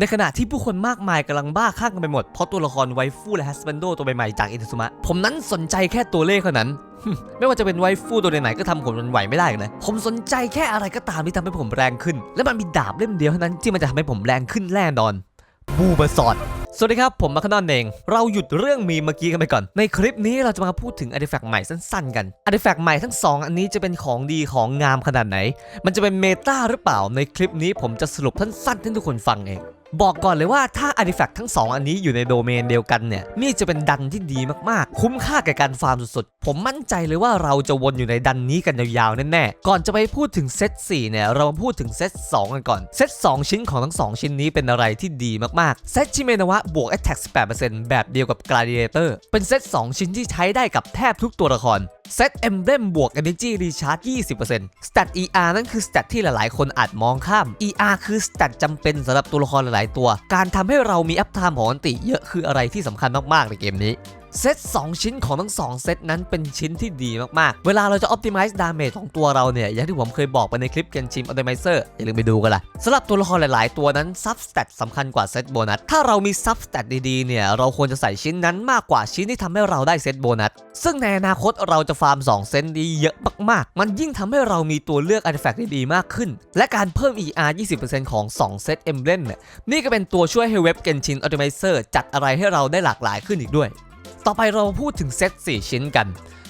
ในขณะที่ผู้คนมากมายกำลังบ้าคลั่งกันไปหมด เพราะตัวละครไวฟูและฮัสเบนโดตัวใหม่ๆจากอินทสุมะ ผมนั้นสนใจแค่ตัวเลขเท่านั้น ไม่ว่าจะเป็นไวฟูตัวไหนก็ทำผมมันไหวไม่ได้เลยผมสนใจแค่อะไรก็ตามที่ทำให้ผมแรงขึ้น และมันมีดาบเล่มเดียวเท่านั้นที่มันจะทำให้ผมแรงขึ้นแน่นอน บูเบอร์ซอดสวัสดีครับ ผมมาคานอนเอง เราหยุดเรื่องมีเมื่อกี้กันไปก่อน ในคลิปนี้เราจะมาพูดถึงอาร์ติแฟกต์ใหม่สั้นๆ กันอาร์ติแฟกต์ใหม่ทั้งสองอันนี้จะเป็นของดีของงามขนาดไหน มันจะเป็นเมตาหรือเปล่าในคลิปนี้ผมจะสรุปสั้นๆให้ทุกคนฟังเอง บอกก่อนเลยว่าถ้าอาร์ติแฟกต์ทั้งสองอันนี้อยู่ในโดเมนเดียวกันเนี่ยนี่จะเป็นดันที่ดีมากๆ คุ้มค่าแก่การฟาร์มสุดๆ ผมมั่นใจเลยว่าเราจะวนอยู่ในดันนี้กันยาวๆแน่ๆก่อนจะไปพูดถึงเซต4เนี่ยเรามาพูดถึงเซต2กันก่อนเซต2 ชิ้นของทั้ง 2 ชิ้นนี้เป็นอะไรที่ดีมากๆเซตชิเมนาวะบวก Attack 18%แบบเดียวกับ Gladiator เป็นเซต2 ชิ้นที่ใช้ได้กับแทบทุกตัวละครเซต Emblem บวก Energy Recharge 20% Stat ER นั่นคือ Stat ที่หลายๆ คนอาจมองข้าม ER คือ Stat จำเป็นสำหรับตัวละครหลายๆ ตัว การทำให้เรามีอัพไทม์ของอันติเยอะคืออะไรที่สำคัญมาก ๆ ในเกมนี้ เซต2 ชิ้นของทั้ง 2 เซตนั้นเป็นชิ้นที่ดีมากๆ เวลาเราจะ optimize damage ของตัวเราเนี่ย อย่างที่ผมเคยบอกไปในคลิป Genshin Optimizer อย่าลืมไปดูกันล่ะสำหรับตัวละครหลาย ๆ ตัวนั้น substat สำคัญกว่าเซตโบนัส ถ้าเรามี substat ดีๆ เนี่ย เราควรจะใส่ชิ้นนั้นมากกว่าชิ้นที่ทำให้เราได้เซตโบนัส ซึ่งในอนาคตเราจะฟาร์ม 2 เซตนี้เยอะมาก ๆ มันยิ่งทำให้เรามีตัวเลือก artifact ดีๆ มากขึ้น และการเพิ่ม ER 20%ของ 2 เซต Emblem เนี่ย นี่ก็เป็นตัวช่วยให้เว็บ Genshin Optimizer จัดอะไรให้เราได้หลากหลายขึ้นอีกด้วย ต่อไปเราพูดถึงเซต4 ชิ้นกัน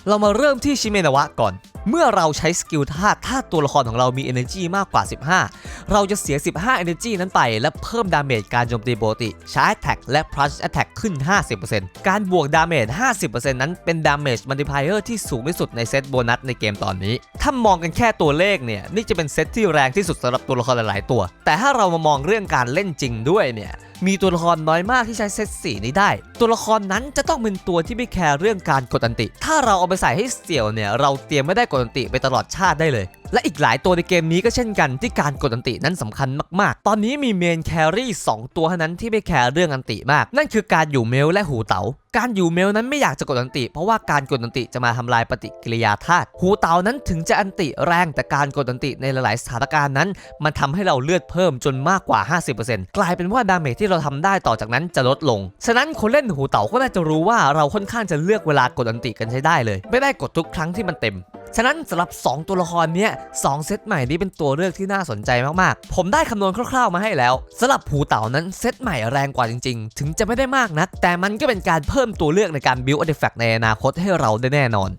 เรามาเริ่มที่ชิเมนาวะก่อน เมื่อเราใช้สกิลธาตุถ้าตัวละครของเรามี Energy มากกว่า 15 เราจะเสีย 15 Energy นั้นไป และเพิ่มดาเมจการโจมตีปกติใช้ Attack และ Plus Attack ขึ้น 50%การบวกดาเมจ 50%นั้นเป็นดาเมจมัลติพ l เออร์ที่สูงที่สุดในเซตโบนัสในเกมตอนนี้ ถ้ามองกันแค่ตัวเลขเนี่ยนี่จะเป็นเซตที่แรงที่สุดสำหรับตัวละครหลาย ๆ ตัว แต่ถ้าเรามามองเรื่องการเล่นจริงด้วยเนี่ยมีตัวละครน้อยมากที่ใช้เซต4นี้ได้ ตัวละครนั้นจะต้องเป็นตัวที่ไม่แคร์เรื่องการกดอันติ ถ้าเราเอาไปใส่ให้เสี่ยวเนี่ยเราเตรียมไม่ได้กดอันติไปตลอดชาติได้เลย และอีกหลายตัวในเกมนี้ก็เช่นกันที่การกดอันตินั้นสำคัญมากๆ ตอนนี้มีเมนแครี่2ตัวเท่านั้นที่ไม่แคร์เรื่องอันติมาก นั่นคือการอยู่เมลและหูเต๋า การอยู่เมลนั้นไม่อยากจะกดอันติ เพราะว่าการกดอันติจะมาทำลายปฏิกิริยาธาตุหูเต๋านั้นถึงจะอันติแรงแต่การกดอันติในหลายๆสถานการณ์นั้น มันทำให้เราเลือดเพิ่มจนมากกว่า 50%กลายเป็นว่าดาเมจที่เราทำได้ต่อจากนั้นจะลดลง ฉะนั้นคนเล่นหูเตาก็น่าจะรู้ว่าเราค่อนข้างจะเลือกเวลากดอันติกันใช้ได้เลย ไม่ได้กดทุกครั้งที่มันเต็มฉะนั้นสำหรับ 2 ตัวละครเนี้ยสองเซตใหม่นี้เป็นตัวเลือกที่น่าสนใจมากๆ ผมได้คำนวณคร่าวๆมาให้แล้วสำหรับหูเต่านั้นเซตใหม่แรงกว่าจริง ๆ ถึงจะไม่ได้มากนัก แต่มันก็เป็นการเพิ่มตัวเลือกในการ build artifact ในอนาคตให้เราได้แน่นอน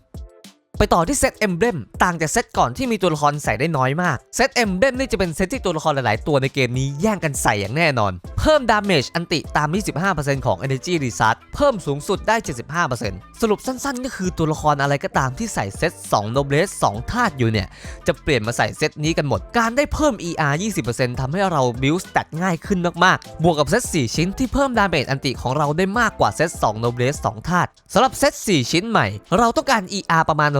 ไปต่อที่เซต Emblem ต่างจากเซตก่อนที่มีตัวละครใส่ได้น้อยมากเซต Emblem นี่จะเป็นเซตที่ตัวละครหลายๆ ตัวในเกมนี้แย่งกันใส่อย่างแน่นอน เพิ่มดาเมจอันติตาม 25%ของ Energy Recharge เพิ่มสูงสุดได้ 75%สรุปสั้นๆ ก็คือตัวละครอะไรก็ตามที่ใส่เซต2 Noblesse 2ธาตุอยู่เนี่ย จะเปลี่ยนมาใส่เซตนี้กันหมด การได้เพิ่ม ER 20%ทำให้เรา build stat ง่ายขึ้นมากๆ บวกกับเซต4 ชิ้นที่เพิ่มดาเมจอันติของเราได้มากกว่าเซต2 Noblesse 2ธาตุสำหรับเซต4 ชิ้นใหม่ เราต้องการ ER ประมาณ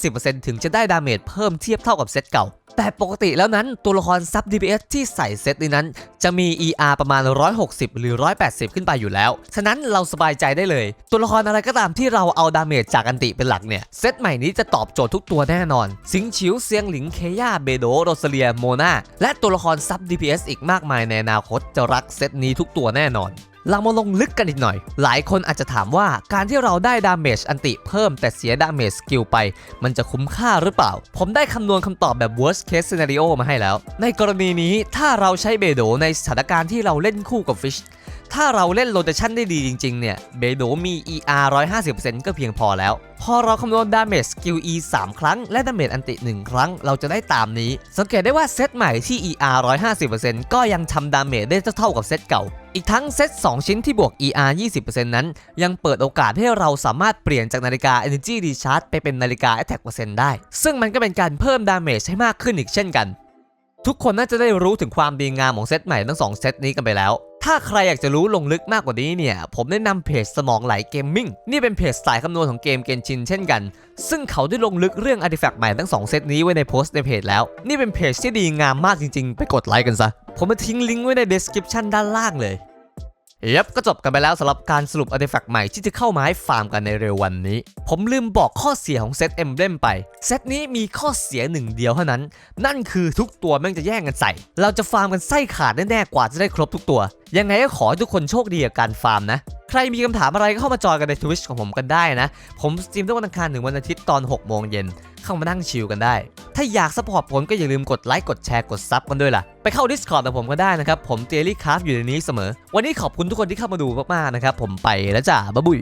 150%ถึงจะได้ดาเมจเพิ่มเทียบเท่ากับเซตเก่า แต่ปกติแล้วนั้นตัวละครซับ DPS ที่ใส่เซตนี้นั้น จะมี ER ประมาณ 160 หรือ 180 ขึ้นไปอยู่แล้ว ฉะนั้นเราสบายใจได้เลย ตัวละครอะไรก็ตามที่เราเอาดาเมจจากอันติเป็นหลักเนี่ย เซตใหม่นี้จะตอบโจทย์ทุกตัวแน่นอน สิงชิวเซียงหลิงเคย่าเบโดโรซเลียโมนาและตัวละครซับ DPS อีกมากมายในอนาคตจะรักเซตนี้ทุกตัวแน่นอน เรามาลงลึกกันอีกหน่อย หลายคนอาจจะถามว่าการที่เราได้ดาเมจอันติเพิ่มแต่เสียดาเมจสกิลไป มันจะคุ้มค่าหรือเปล่า ผมได้คำนวณคำตอบแบบ worst case scenario มาให้แล้ว ในกรณีนี้ถ้าเราใช้เบโดในสถานการณ์ที่เราเล่นคู่กับฟิช ถ้าเราเล่นโรเตชันได้ดีจริง ๆ เนี่ย เบโดมี ER 150%ก็เพียงพอแล้ว พอเราคำนวณดาเมจสกิล E 3 ครั้ง และดาเมจอันติ 1 ครั้ง เราจะได้ตามนี้ สังเกตได้ว่าเซตใหม่ที่ ER 150%ก็ยังทำดาเมจได้เท่ากับเซตเก่า อีกทั้งเซต 2 ชิ้นที่บวก ER 20%นั้น ยังเปิดโอกาสให้เราสามารถเปลี่ยนจากนาฬิกา Energy Recharge ไปเป็นนาฬิกา Attack ได้ ซึ่งมันก็เป็นการเพิ่มดาเมจให้มากขึ้นอีกเช่นกัน ทุกคนน่าจะได้รู้ถึงความดีงามของเซตใหม่ทั้งสองเซตนี้กันไปแล้ว ถ้าใครอยากจะรู้ลงลึกมากกว่านี้เนี่ย ผมแนะนำเพจสมองไหลเกมมิ่งนี่เป็นเพจสายคำนวณของเกมเกนชินเช่นกัน ซึ่งเขาได้ลงลึกเรื่องอาร์ติแฟกต์ใหม่ทั้ง 2 เซตนี้ไว้ในโพสต์ในเพจแล้ว นี่เป็นเพจที่ดีงามมากจริงๆ ไปกดไลค์กันซะ ผมมาทิ้งลิงก์ไว้ใน description ด้านล่างเลยเย็บก็จบกันไปแล้วสำหรับการสรุปอาร์ติแฟกต์ใหม่ที่จะเข้ามาให้ฟาร์มกันในเร็ววันนี้ ผมลืมบอกข้อเสียของเซตเอ็มเบลมไป เซตนี้มีข้อเสียหนึ่งเดียวเท่านั้น นั่นคือทุกตัวแม่งจะแย่งกันใส่ เราจะฟาร์มกันไส้ขาดแน่ๆกว่าจะได้ครบทุกตัว ยังไงก็ขอให้ทุกคนโชคดีกับการฟาร์มนะ ใครมีคำถามอะไรก็เข้ามาจอยกันในทวิชของผมกันได้นะ ผมสตรีมทุกวันอังคารถึงวันอาทิตย์ตอน6โมงเย็นเข้ามานั่งชิลกันได้ ถ้าอยากสปอร์ตผมก็อย่าลืมกดไลค์กดแชร์กดซับกันด้วยล่ะ ไปเข้า Discord กับผมก็ได้นะครับ ผมเตลลี่คราฟอยู่ในนี้เสมอ วันนี้ขอบคุณทุกคนที่เข้ามาดูมากๆนะครับผมไปแล้วจ้าบ๊ายบุย